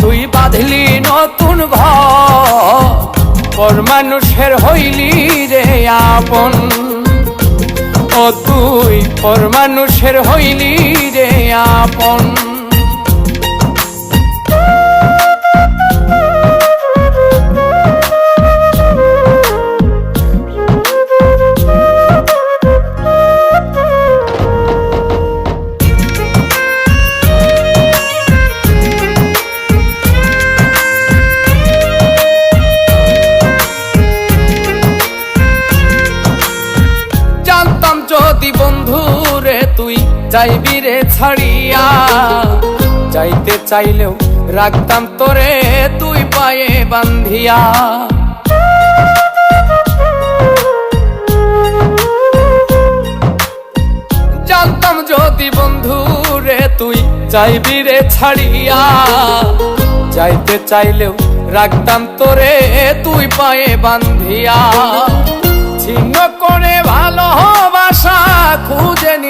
তুই বাঁধলি নতুন ঘর, পর মানুষের হইলি রে আপন। ও তুই, পর মানুষের হইলি রে আপন। যাইবি রে ছাড়িয়া, যাইতে চাইলেও রাখতাম তোরে তুই পায়ে বান্ধিয়া জানতাম যদি বন্ধু রে তুই যাইবি রে ছাড়িয়া, যাইতে চাইলেও রাখতাম তোরে তুই পায়ে বান্ধিয়া ছিন্ন করে ভালোবাসা খুঁজে নিলি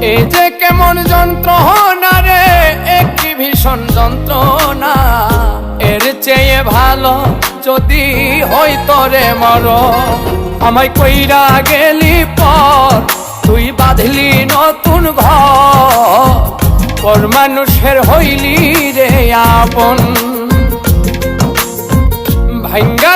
এই যে কেমন যন্ত্রণা রে, একটি ভীষণ যন্ত্রণা। এর চেয়ে ভালো যদি হইতো রে মর আমায় কইরা গেলি পর, তুই বাঁধলি নতুন ঘর। পর মানুষের হইলি রে আপন। ভাঙ্গা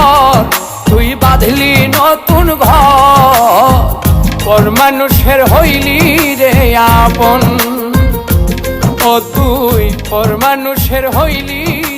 তুই বাঁধলি নতুন ঘর। মানুষের হইলি রে আপন। ও তুই পর মানুষের হইলি